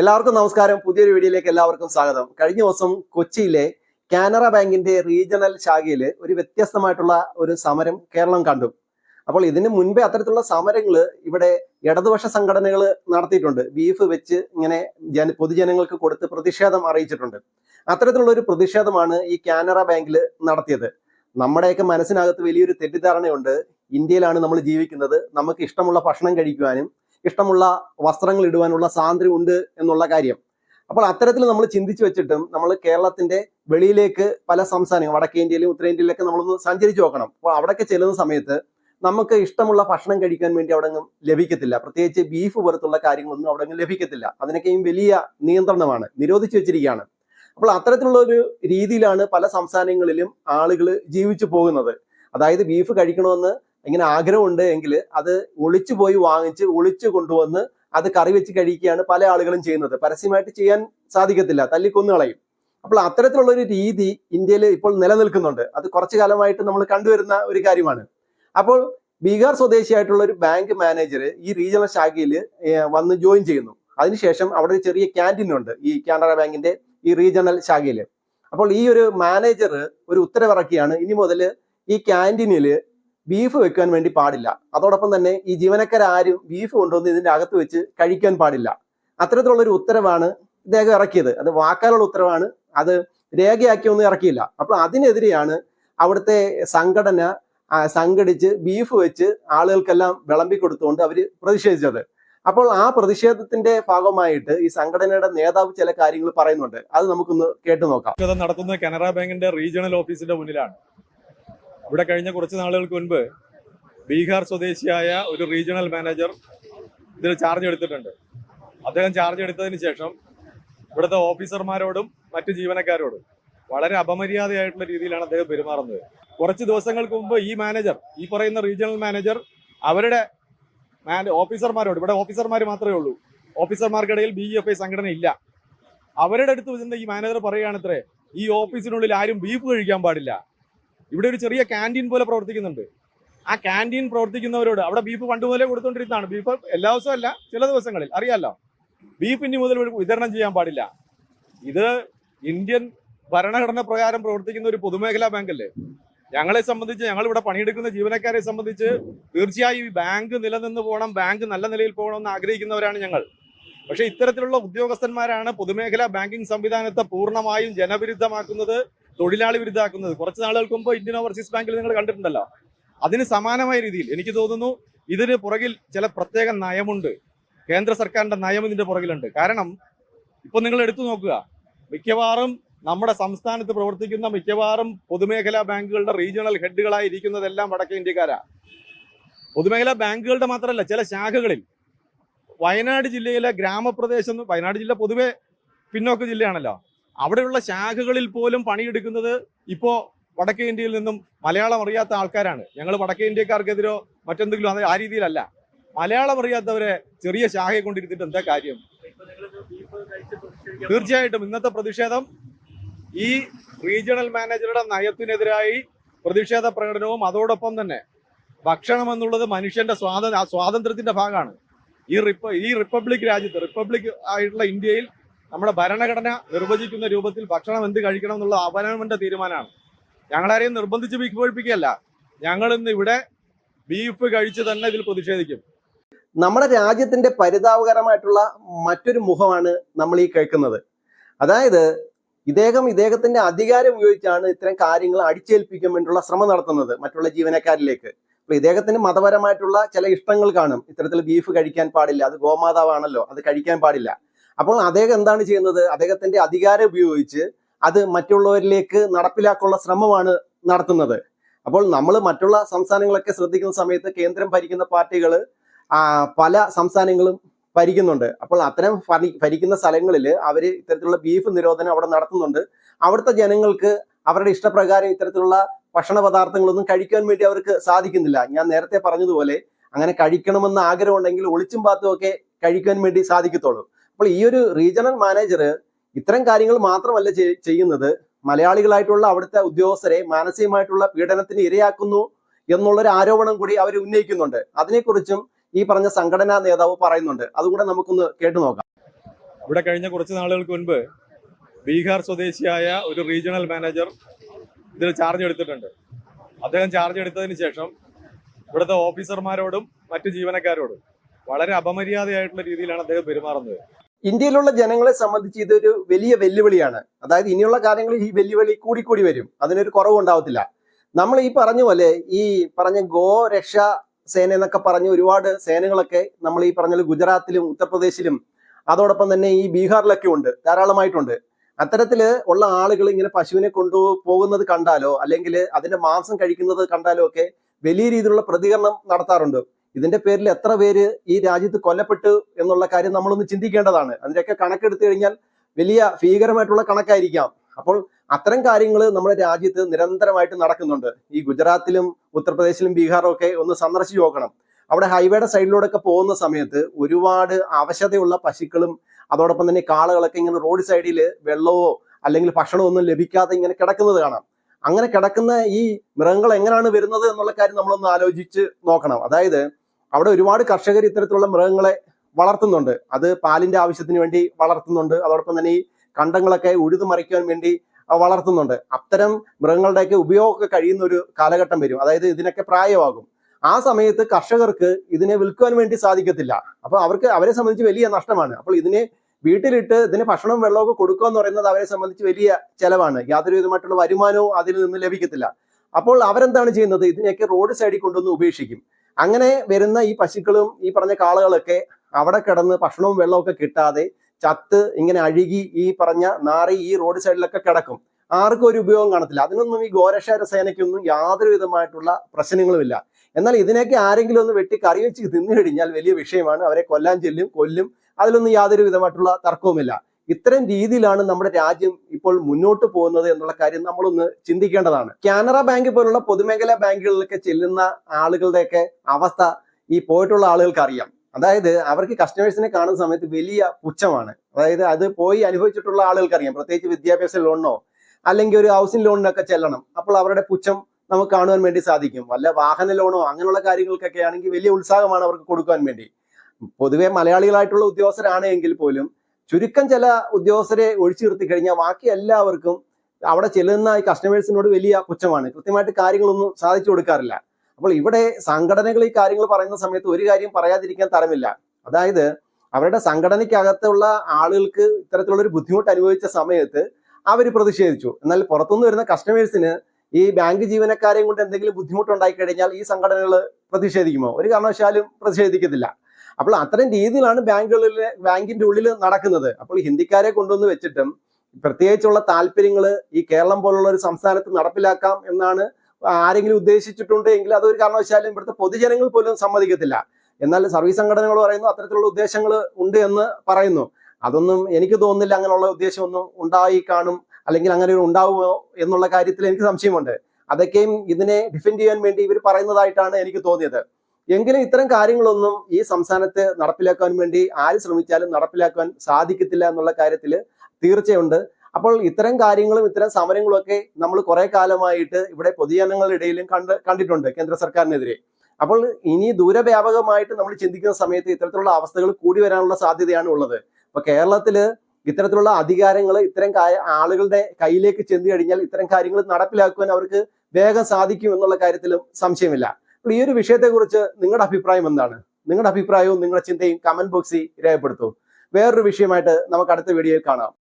എല്ലാവർക്കും നമസ്കാരം. പുതിയൊരു വീഡിയോയിലേക്ക് എല്ലാവർക്കും സ്വാഗതം. കഴിഞ്ഞ ദിവസം കൊച്ചിയിലെ കാനറ ബാങ്കിന്റെ റീജിയണൽ ശാഖയിൽ ഒരു വ്യത്യസ്തമായിട്ടുള്ള ഒരു സമരം കേരളം കണ്ടു. അപ്പോൾ ഇതിന് മുൻപേ അത്തരത്തിലുള്ള സമരങ്ങൾ ഇവിടെ ഇടതുപക്ഷ സംഘടനകൾ നടത്തിയിട്ടുണ്ട്. ബീഫ് വെച്ച് ഇങ്ങനെ ജന പൊതുജനങ്ങൾക്ക് കൊടുത്ത് പ്രതിഷേധം അറിയിച്ചിട്ടുണ്ട്. അത്തരത്തിലുള്ള ഒരു പ്രതിഷേധമാണ് ഈ കാനറ ബാങ്കിൽ നടത്തിയത്. നമ്മുടെയൊക്കെ മനസ്സിനകത്ത് വലിയൊരു തെറ്റിദ്ധാരണയുണ്ട്. ഇന്ത്യയിലാണ് നമ്മൾ ജീവിക്കുന്നത്. നമുക്ക് ഇഷ്ടമുള്ള ഭക്ഷണം കഴിക്കുവാനും ഇഷ്ടമുള്ള വസ്ത്രങ്ങൾ ഇടുവാനുള്ള സ്വാതന്ത്ര്യം ഉണ്ട് എന്നുള്ള കാര്യം. അപ്പോൾ അത്തരത്തിൽ നമ്മൾ ചിന്തിച്ചു വെച്ചിട്ടും നമ്മൾ കേരളത്തിന്റെ വെളിയിലേക്ക് പല സംസ്ഥാനങ്ങൾ വടക്കേ ഇന്ത്യയിലും ഉത്തരേന്ത്യയിലൊക്കെ നമ്മളൊന്ന് സഞ്ചരിച്ചു നോക്കണം. അപ്പോൾ അവിടെയൊക്കെ ചെല്ലുന്ന സമയത്ത് നമുക്ക് ഇഷ്ടമുള്ള ഭക്ഷണം കഴിക്കാൻ വേണ്ടി അവിടെ ലഭിക്കത്തില്ല. പ്രത്യേകിച്ച് ബീഫ് പുറത്തുള്ള കാര്യങ്ങളൊന്നും അവിടെ ലഭിക്കത്തില്ല. അതിനൊക്കെയും വലിയ നിയന്ത്രണമാണ്. നിരോധിച്ചു വെച്ചിരിക്കുകയാണ്. അപ്പോൾ അത്തരത്തിലുള്ള ഒരു രീതിയിലാണ് പല സംസ്ഥാനങ്ങളിലും ആളുകൾ ജീവിച്ചു പോകുന്നത്. അതായത് ബീഫ് കഴിക്കണമെന്ന് ഇങ്ങനെ ആഗ്രഹമുണ്ട് എങ്കിൽ അത് ഒളിച്ചു പോയി വാങ്ങിച്ച് ഒളിച്ചു കൊണ്ടുവന്ന് അത് കറി വെച്ച് കഴിക്കുകയാണ് പല ആളുകളും ചെയ്യുന്നത്. പരസ്യമായിട്ട് ചെയ്യാൻ സാധിക്കത്തില്ല. തല്ലിക്കൊന്നു കളയും അപ്പോൾ അത്തരത്തിലുള്ള ഒരു രീതി ഇന്ത്യയിൽ ഇപ്പോൾ നിലനിൽക്കുന്നുണ്ട്. അത് കുറച്ചു കാലമായിട്ട് നമ്മൾ കണ്ടുവരുന്ന ഒരു കാര്യമാണ്. അപ്പോൾ ബീഹാർ സ്വദേശിയായിട്ടുള്ള ഒരു ബാങ്ക് മാനേജർ ഈ റീജിയണൽ ശാഖയിൽ വന്ന് ജോയിൻ ചെയ്യുന്നു. അതിനുശേഷം അവിടെ ഒരു ചെറിയ ക്യാന്റീൻ ഉണ്ട് ഈ കാനറ ബാങ്കിന്റെ ഈ റീജിയണൽ ശാഖയിൽ. അപ്പോൾ ഈ ഒരു മാനേജർ ഒരു ഉത്തരവിറക്കിയാണ്. ഇനി മുതൽ ഈ ക്യാന്റീനിൽ ബീഫ് വെക്കാൻ വേണ്ടി പാടില്ല. അതോടൊപ്പം തന്നെ ഈ ജീവനക്കാരും ബീഫ് കൊണ്ടുവന്ന് ഇതിന്റെ അകത്ത് വെച്ച് കഴിക്കാൻ പാടില്ല. അത്തരത്തിലുള്ള ഒരു ഉത്തരവാണ് ഇദ്ദേഹം ഇറക്കിയത്. അത് വാക്കാലുള്ള ഉത്തരവാണ്. അത് രേഖയാക്കിയൊന്നും ഇറക്കിയില്ല. അപ്പോൾ അതിനെതിരെയാണ് അവിടുത്തെ സംഘടന സംഘടിച്ച് ബീഫ് വെച്ച് ആളുകൾക്കെല്ലാം വിളമ്പി കൊടുത്തുകൊണ്ട് അവർ പ്രതിഷേധിച്ചത്. അപ്പോൾ ആ പ്രതിഷേധത്തിന്റെ ഭാഗമായിട്ട് ഈ സംഘടനയുടെ നേതാവ് ചില കാര്യങ്ങൾ പറയുന്നുണ്ട്. അത് നമുക്കൊന്ന് കേട്ടു നോക്കാം. നടത്തുന്നത് കനറ ബാങ്കിന്റെ റീജിയണൽ ഓഫീസിന്റെ മുന്നിലാണ്. ഇവിടെ കഴിഞ്ഞ കുറച്ച് നാളുകൾക്ക് മുൻപ് ബീഹാർ സ്വദേശിയായ ഒരു റീജിയണൽ മാനേജർ ഇതിൽ ചാർജ് എടുത്തിട്ടുണ്ട്. അദ്ദേഹം ചാർജ് എടുത്തതിന് ശേഷം ഇവിടുത്തെ ഓഫീസർമാരോടും മറ്റു ജീവനക്കാരോടും വളരെ അപമര്യാദയായിട്ടുള്ള രീതിയിലാണ് അദ്ദേഹം പെരുമാറുന്നത്. കുറച്ച് ദിവസങ്ങൾക്ക് മുമ്പ് ഈ മാനേജർ ഈ പറയുന്ന റീജിയണൽ മാനേജർ അവരുടെ ഓഫീസർമാരോട് ഇവിടെ ഓഫീസർമാർ മാത്രമേ ഉള്ളൂ. ഓഫീസർമാർക്കിടയിൽ ബി എഫ് ഐ സംഘടന ഇല്ല. അവരുടെ അടുത്ത് ചെന്ന് ഈ മാനേജർ പറയുകയാണത്രേ ഈ ഓഫീസിനുള്ളിൽ ആരും ബീഫ് കഴിക്കാൻ പാടില്ല. ഇവിടെ ഒരു ചെറിയ ക്യാന്റീൻ പോലെ പ്രവർത്തിക്കുന്നുണ്ട്. ആ ക്യാന്റീൻ പ്രവർത്തിക്കുന്നവരോട് അവിടെ ബീഫ് പണ്ട് മുതലേ കൊടുത്തോണ്ടിരുന്നതാണ്. ബീഫ് എല്ലാ ദിവസവും അല്ല ചില ദിവസങ്ങളിൽ. അറിയാമല്ലോ ബീഫ് ഇനി മുതൽ വിതരണം ചെയ്യാൻ പാടില്ല. ഇത് ഇന്ത്യൻ ഭരണഘടന പ്രകാരം പ്രവർത്തിക്കുന്ന ഒരു പൊതുമേഖലാ ബാങ്കല്ലേ? ഞങ്ങളെ സംബന്ധിച്ച് ഞങ്ങൾ ഇവിടെ പണിയെടുക്കുന്ന ജീവനക്കാരെ സംബന്ധിച്ച് തീർച്ചയായും ഈ ബാങ്ക് നിലനിന്ന് പോകണം ബാങ്ക് നല്ല നിലയിൽ പോകണം എന്ന് ആഗ്രഹിക്കുന്നവരാണ് ഞങ്ങൾ. പക്ഷേ ഇത്തരത്തിലുള്ള ഉദ്യോഗസ്ഥന്മാരാണ് പൊതുമേഖലാ ബാങ്കിംഗ് സംവിധാനത്തെ പൂർണമായും ജനവിരുദ്ധമാക്കുന്നത്. തൊഴിലാളി വിരുദ്ധാക്കുന്നത് കുറച്ച് നാളുകൾക്ക് മുമ്പ് ഇന്ത്യൻ ഓവർസീസ് ബാങ്കിൽ നിങ്ങൾ കണ്ടിട്ടുണ്ടല്ലോ. അതിന് സമാനമായ രീതിയിൽ എനിക്ക് തോന്നുന്നു ഇതിന് പുറകിൽ ചില പ്രത്യേക നയമുണ്ട്. കേന്ദ്ര സർക്കാരിന്റെ നയം ഇതിന്റെ പുറകിലുണ്ട്. കാരണം ഇപ്പൊ നിങ്ങൾ എടുത്തു നോക്കുക. മിക്കവാറും നമ്മുടെ സംസ്ഥാനത്ത് പ്രവർത്തിക്കുന്ന മിക്കവാറും പൊതുമേഖലാ ബാങ്കുകളുടെ റീജിയണൽ ഹെഡുകളായി ഇരിക്കുന്നതെല്ലാം വടക്കേ ഇന്ത്യക്കാരാണ് പൊതുമേഖലാ ബാങ്കുകളുടെ മാത്രമല്ല ചില ശാഖകളിൽ. വയനാട് ജില്ലയിലെ ഗ്രാമപ്രദേശം വയനാട് ജില്ല പൊതുവെ പിന്നോക്ക ജില്ലയാണല്ലോ. അവിടെയുള്ള ശാഖകളിൽ പോലും പണിയെടുക്കുന്നത് ഇപ്പോ വടക്കേ ഇന്ത്യയിൽ നിന്നും മലയാളം അറിയാത്ത ആൾക്കാരാണ്. ഞങ്ങൾ വടക്കേ ഇന്ത്യക്കാർക്കെതിരോ മറ്റെന്തെങ്കിലും ആ രീതിയിലല്ല. മലയാളം അറിയാത്തവരെ ചെറിയ ശാഖയെ കൊണ്ടിരുത്തിട്ട് എന്താ കാര്യം? തീർച്ചയായിട്ടും ഇന്നത്തെ പ്രതിഷേധം ഈ റീജിയണൽ മാനേജറുടെ നയത്തിനെതിരായി പ്രതിഷേധ പ്രകടനവും അതോടൊപ്പം തന്നെ ഭക്ഷണം എന്നുള്ളത് മനുഷ്യന്റെ സ്വാത സ്വാതന്ത്ര്യത്തിന്റെ ഭാഗമാണ്. ഈ റിപ്പ ഈ റിപ്പബ്ലിക് രാജ്യത്ത് റിപ്പബ്ലിക് ആയിട്ടുള്ള ഇന്ത്യയിൽ നമ്മുടെ ഭരണഘടന നിർവചിക്കുന്ന രൂപത്തിൽ ഭക്ഷണം എന്ത് കഴിക്കണം എന്നുള്ള അവനവന്റെ തീരുമാനമാണ്. ഞങ്ങളാരെയും നിർബന്ധിച്ച് ബീഫ് കഴിപ്പിക്കുകയല്ല ഞങ്ങൾ ഇന്ന് ഇവിടെ ബീഫ് കഴിച്ച് തന്നെ ഇതിൽ പ്രതിഷേധിക്കും. നമ്മുടെ രാജ്യത്തിന്റെ പരിതാപകരമായിട്ടുള്ള മറ്റൊരു മുഖമാണ് നമ്മൾ ഈ കേൾക്കുന്നത്. അതായത് ഇദ്ദേഹം ഇദ്ദേഹത്തിന്റെ അധികാരം ഉപയോഗിച്ചാണ് ഇത്തരം കാര്യങ്ങൾ അടിച്ചേൽപ്പിക്കാൻ വേണ്ടിയുള്ള ശ്രമം നടത്തുന്നത് മറ്റുള്ള ജീവനക്കാരിലേക്ക്. അപ്പൊ ഇദ്ദേഹത്തിന് മതപരമായിട്ടുള്ള ചില ഇഷ്ടങ്ങൾ കാണും. ഇത്തരത്തിൽ ബീഫ് കഴിക്കാൻ പാടില്ല അത് ഗോമാതാവാണല്ലോ അത് കഴിക്കാൻ പാടില്ല. അപ്പോൾ അദ്ദേഹം എന്താണ് ചെയ്യുന്നത്? അദ്ദേഹത്തിന്റെ അധികാരം ഉപയോഗിച്ച് അത് മറ്റുള്ളവരിലേക്ക് നടപ്പിലാക്കാനുള്ള ശ്രമമാണ് നടത്തുന്നത്. അപ്പോൾ നമ്മൾ മറ്റുള്ള സംസ്ഥാനങ്ങളൊക്കെ ശ്രദ്ധിക്കുന്ന സമയത്ത് കേന്ദ്രം ഭരിക്കുന്ന പാർട്ടികൾ പല സംസ്ഥാനങ്ങളും ഭരിക്കുന്നുണ്ട്. അപ്പോൾ അത്തരം ഭരിക്കുന്ന സ്ഥലങ്ങളിൽ അവർ ഇത്തരത്തിലുള്ള ബീഫ് നിരോധനം അവിടെ നടത്തുന്നുണ്ട്. അവിടുത്തെ ജനങ്ങൾക്ക് അവരുടെ ഇഷ്ടപ്രകാരം ഇത്തരത്തിലുള്ള ഭക്ഷണ പദാർത്ഥങ്ങളൊന്നും കഴിക്കാൻ വേണ്ടി അവർക്ക് സാധിക്കുന്നില്ല. ഞാൻ നേരത്തെ പറഞ്ഞതുപോലെ അങ്ങനെ കഴിക്കണമെന്ന് ആഗ്രഹമുണ്ടെങ്കിൽ ഒളിച്ചും പാത്തും ഒക്കെ കഴിക്കാൻ വേണ്ടി സാധിക്കത്തുള്ളൂ. അപ്പോൾ ഈ ഒരു റീജിയണൽ മാനേജർ ഇത്തരം കാര്യങ്ങൾ മാത്രമല്ല ചെയ്- ചെയ്യുന്നത്. മലയാളികളായിട്ടുള്ള അവിടുത്തെ ഉദ്യോഗസ്ഥരെ മാനസികമായിട്ടുള്ള പീഡനത്തിന് ഇരയാക്കുന്നു എന്നുള്ളൊരു ആരോപണം കൂടി അവർ ഉന്നയിക്കുന്നുണ്ട്. അതിനെക്കുറിച്ചും ഈ പറഞ്ഞ സംഘടനാ നേതാവ് പറയുന്നുണ്ട്. അതുകൂടെ നമുക്കൊന്ന് കേട്ടു നോക്കാം. ഇവിടെ കഴിഞ്ഞ കുറച്ച് നാളുകൾക്ക് മുൻപ് ബീഹാർ സ്വദേശിയായ ഒരു റീജിയണൽ മാനേജർ ഇതിൽ ചാർജ് എടുത്തിട്ടുണ്ട്. അദ്ദേഹം ചാർജ് എടുത്തതിന് ശേഷം ഇവിടുത്തെ ഓഫീസർമാരോടും മറ്റു ജീവനക്കാരോടും വളരെ അപമര്യാദയായിട്ടുള്ള രീതിയിലാണ് അദ്ദേഹം പെരുമാറുന്നത്. ഇന്ത്യയിലുള്ള ജനങ്ങളെ സംബന്ധിച്ച് ഇതൊരു വലിയ വെല്ലുവിളിയാണ്. അതായത് ഇനിയുള്ള കാര്യങ്ങളിൽ ഈ വെല്ലുവിളി കൂടിക്കൂടി വരും. അതിനൊരു കുറവ് ഉണ്ടാവത്തില്ല. നമ്മൾ ഈ പറഞ്ഞ പോലെ ഈ പറഞ്ഞ ഗോ രക്ഷാ സേന എന്നൊക്കെ പറഞ്ഞ ഒരുപാട് സേനകളൊക്കെ നമ്മൾ ഈ പറഞ്ഞ ഗുജറാത്തിലും ഉത്തർപ്രദേശിലും അതോടൊപ്പം തന്നെ ഈ ബീഹാറിലൊക്കെ ഉണ്ട്. ധാരാളമായിട്ടുണ്ട്. അത്തരത്തിൽ ഉള്ള ആളുകൾ ഇങ്ങനെ പശുവിനെ കൊണ്ടുപോകുന്നത് കണ്ടാലോ അല്ലെങ്കിൽ അതിന്റെ മാംസം കഴിക്കുന്നത് കണ്ടാലോ ഒക്കെ വലിയ രീതിയിലുള്ള പ്രതികരണം നടത്താറുണ്ട്. ഇതിന്റെ പേരിൽ എത്ര പേര് ഈ രാജ്യത്ത് കൊല്ലപ്പെട്ടു എന്നുള്ള കാര്യം നമ്മളൊന്ന് ചിന്തിക്കേണ്ടതാണ്. അതിന്റെയൊക്കെ കണക്കെടുത്തു കഴിഞ്ഞാൽ വലിയ ഭീകരമായിട്ടുള്ള കണക്കായിരിക്കാം. അപ്പോൾ അത്തരം കാര്യങ്ങൾ നമ്മുടെ രാജ്യത്ത് നിരന്തരമായിട്ട് നടക്കുന്നുണ്ട്. ഈ ഗുജറാത്തിലും ഉത്തർപ്രദേശിലും ബീഹാറും ഒക്കെ ഒന്ന് സന്ദർശിച്ച് നോക്കണം. അവിടെ ഹൈവേയുടെ സൈഡിലൂടെ ഒക്കെ പോകുന്ന സമയത്ത് ഒരുപാട് അവശതയുള്ള പശുക്കളും അതോടൊപ്പം തന്നെ കാളകളൊക്കെ ഇങ്ങനെ റോഡ് സൈഡിൽ വെള്ളമോ അല്ലെങ്കിൽ ഭക്ഷണമോ ഒന്നും ലഭിക്കാതെ ഇങ്ങനെ കിടക്കുന്നത് കാണാം. അങ്ങനെ കിടക്കുന്ന ഈ മൃഗങ്ങൾ എങ്ങനെയാണ് വരുന്നത് എന്നുള്ള കാര്യം നമ്മളൊന്ന് ആലോചിച്ച് നോക്കണം. അതായത് അവിടെ ഒരുപാട് കർഷകർ ഇത്തരത്തിലുള്ള മൃഗങ്ങളെ വളർത്തുന്നുണ്ട്. അത് പാലിന്റെ ആവശ്യത്തിന് വേണ്ടി വളർത്തുന്നുണ്ട്. അതോടൊപ്പം തന്നെ ഈ കണ്ടങ്ങളൊക്കെ ഉഴുതു മറിക്കാൻ വേണ്ടി വളർത്തുന്നുണ്ട്. അത്തരം മൃഗങ്ങളുടെയൊക്കെ ഉപയോഗമൊക്കെ കഴിയുന്ന ഒരു കാലഘട്ടം വരും. അതായത് ഇതിനൊക്കെ പ്രായമാകും. ആ സമയത്ത് കർഷകർക്ക് ഇതിനെ വിൽക്കുവാൻ വേണ്ടി സാധിക്കത്തില്ല. അപ്പൊ അവർക്ക് അവരെ സംബന്ധിച്ച് വലിയ നഷ്ടമാണ്. അപ്പോൾ ഇതിനെ വീട്ടിലിട്ട് ഇതിന് ഭക്ഷണവും വെള്ളമൊക്കെ കൊടുക്കുക എന്ന് പറയുന്നത് അവരെ സംബന്ധിച്ച് വലിയ ചെലവാണ്. യാതൊരു വിധമായിട്ടുള്ള വരുമാനവും അതിൽ നിന്ന് ലഭിക്കത്തില്ല. അപ്പോൾ അവരെന്താണ് ചെയ്യുന്നത്? ഇതിനെയൊക്കെ റോഡ് സൈഡിൽ കൊണ്ടുവന്ന് ഉപേക്ഷിക്കും. അങ്ങനെ വരുന്ന ഈ പശുക്കളും ഈ പറഞ്ഞ കാളകളൊക്കെ അവിടെ കിടന്ന് ഭക്ഷണവും വെള്ളവും ഒക്കെ കിട്ടാതെ ചത്ത് ഇങ്ങനെ അഴുകി ഈ പറഞ്ഞ നാറി ഈ റോഡ് സൈഡിലൊക്കെ കിടക്കും. ആർക്കും ഒരു ഉപയോഗം കാണത്തില്ല. അതിനൊന്നും ഈ ഗോരക്ഷാര സേനയ്ക്കൊന്നും യാതൊരു വിധമായിട്ടുള്ള പ്രശ്നങ്ങളുമില്ല. എന്നാൽ ഇതിനൊക്കെ ആരെങ്കിലും ഒന്ന് വെട്ടി കറി വെച്ച് തിന്നു കഴിഞ്ഞാൽ വലിയ വിഷയമാണ്. അവരെ കൊല്ലാൻ ചെല്ലും കൊല്ലും. അതിലൊന്നും യാതൊരു വിധമായിട്ടുള്ള തർക്കവുമില്ല. ഇത്തരം രീതിയിലാണ് നമ്മുടെ രാജ്യം ഇപ്പോൾ മുന്നോട്ട് പോകുന്നത് എന്നുള്ള കാര്യം നമ്മളൊന്ന് ചിന്തിക്കേണ്ടതാണ്. കാനറ ബാങ്ക് പോലുള്ള പൊതുമേഖലാ ബാങ്കുകളിലൊക്കെ ചെല്ലുന്ന ആളുകളുടെയൊക്കെ അവസ്ഥ ഈ പോയിട്ടുള്ള ആളുകൾക്ക് അറിയാം അതായത് അവർക്ക് കസ്റ്റമേഴ്സിനെ കാണുന്ന സമയത്ത് വലിയ പുച്ഛമാണ്. അതായത് അത് പോയി അനുഭവിച്ചിട്ടുള്ള ആളുകൾക്ക് അറിയാം പ്രത്യേകിച്ച് വിദ്യാഭ്യാസ ലോണിനോ അല്ലെങ്കിൽ ഒരു ഹൗസിംഗ് ലോണിനൊക്കെ ചെല്ലണം. അപ്പോൾ അവരുടെ പുച്ഛം നമുക്ക് കാണുവാൻ വേണ്ടി സാധിക്കും. വല്ല വാഹന ലോണോ അങ്ങനെയുള്ള കാര്യങ്ങൾക്കൊക്കെ ആണെങ്കിൽ വലിയ ഉത്സാഹമാണ് അവർക്ക് കൊടുക്കാൻ വേണ്ടി. പൊതുവെ മലയാളികളായിട്ടുള്ള ഉദ്യോഗസ്ഥരാണ് എങ്കിൽ പോലും ചുരുക്കം ചില ഉദ്യോഗസ്ഥരെ ഒഴിച്ചു നിർത്തി കഴിഞ്ഞാൽ ബാക്കി എല്ലാവർക്കും അവിടെ ചെല്ലുന്ന ഈ കസ്റ്റമേഴ്സിനോട് വലിയ പുച്ഛമാണ്. കൃത്യമായിട്ട് കാര്യങ്ങളൊന്നും സാധിച്ചു കൊടുക്കാറില്ല. അപ്പോൾ ഇവിടെ സംഘടനകൾ ഈ കാര്യങ്ങൾ പറയുന്ന സമയത്ത് ഒരു കാര്യം പറയാതിരിക്കാൻ തരമില്ല. അതായത് അവരുടെ സംഘടനയ്ക്കകത്തുള്ള ആളുകൾക്ക് ഇത്തരത്തിലുള്ള ഒരു ബുദ്ധിമുട്ട് അനുഭവിച്ച സമയത്ത് അവർ പ്രതിഷേധിച്ചു. എന്നാൽ പുറത്തുനിന്ന് വരുന്ന കസ്റ്റമേഴ്സിന് ഈ ബാങ്ക് ജീവനക്കാരെയും കൊണ്ട് എന്തെങ്കിലും ബുദ്ധിമുട്ടുണ്ടായി കഴിഞ്ഞാൽ ഈ സംഘടനകൾ പ്രതിഷേധിക്കുമോ? ഒരു കാരണവശാലും പ്രതിഷേധിക്കത്തില്ല. അപ്പോൾ അത്തരം രീതിയിലാണ് ബാങ്കുകളിലെ ബാങ്കിന്റെ ഉള്ളിൽ നടക്കുന്നത്. അപ്പോൾ ഹിന്ദിക്കാരെ കൊണ്ടുവന്ന് വെച്ചിട്ടും പ്രത്യേകിച്ചുള്ള താല്പര്യങ്ങൾ ഈ കേരളം പോലുള്ള ഒരു സംസ്ഥാനത്ത് നടപ്പിലാക്കാം എന്നാണ് ആരെങ്കിലും ഉദ്ദേശിച്ചിട്ടുണ്ട് എങ്കിൽ അതൊരു കാരണവശാലും ഇവിടുത്തെ പൊതുജനങ്ങൾ പോലും സമ്മതിക്കത്തില്ല. എന്നാൽ സർവീസ് സംഘടനകൾ പറയുന്നു അത്തരത്തിലുള്ള ഉദ്ദേശങ്ങൾ ഉണ്ട് എന്ന് പറയുന്നു. അതൊന്നും എനിക്ക് തോന്നുന്നില്ല അങ്ങനെയുള്ള ഉദ്ദേശമൊന്നും ഉണ്ടായി കാണും അല്ലെങ്കിൽ അങ്ങനെ ഒരു ഉണ്ടാവുമോ എന്നുള്ള കാര്യത്തിൽ എനിക്ക് സംശയമുണ്ട്. അതൊക്കെയും ഇതിനെ ഡിഫെൻഡ് ചെയ്യാൻ വേണ്ടി ഇവർ പറയുന്നതായിട്ടാണ് എനിക്ക് തോന്നിയത്. എങ്കിലും ഇത്തരം കാര്യങ്ങളൊന്നും ഈ സംസ്ഥാനത്ത് നടപ്പിലാക്കാൻ വേണ്ടി ആര് ശ്രമിച്ചാലും നടപ്പിലാക്കാൻ സാധിക്കത്തില്ല എന്നുള്ള കാര്യത്തിൽ തീർച്ചയുണ്ട്. അപ്പോൾ ഇത്തരം കാര്യങ്ങളും ഇത്തരം സമരങ്ങളൊക്കെ നമ്മൾ കുറെ കാലമായിട്ട് ഇവിടെ പൊതുജനങ്ങളുടെ ഇടയിലും കണ്ട് കണ്ടിട്ടുണ്ട് കേന്ദ്ര സർക്കാരിനെതിരെ. അപ്പോൾ ഇനി ദൂരവ്യാപകമായിട്ട് നമ്മൾ ചിന്തിക്കുന്ന സമയത്ത് ഇത്തരത്തിലുള്ള അവസ്ഥകൾ കൂടി വരാനുള്ള സാധ്യതയാണ് ഉള്ളത്. അപ്പൊ കേരളത്തിൽ ഇത്തരത്തിലുള്ള അധികാരങ്ങൾ ഇത്തരം ആളുകളുടെ കയ്യിലേക്ക് ചെന്ന് കഴിഞ്ഞാൽ ഇത്തരം കാര്യങ്ങൾ നടപ്പിലാക്കുവാൻ അവർക്ക് വേഗം സാധിക്കും എന്നുള്ള കാര്യത്തിലും സംശയമില്ല. അപ്പോൾ ഈ ഒരു വിഷയത്തെക്കുറിച്ച് നിങ്ങളുടെ അഭിപ്രായം എന്താണ്? നിങ്ങളുടെ അഭിപ്രായവും നിങ്ങളുടെ ചിന്തയും കമന്റ് ബോക്സിൽ രേഖപ്പെടുത്തൂ. വേറൊരു വിഷയമായിട്ട് നമുക്ക് അടുത്ത വീഡിയോയിൽ കാണാം.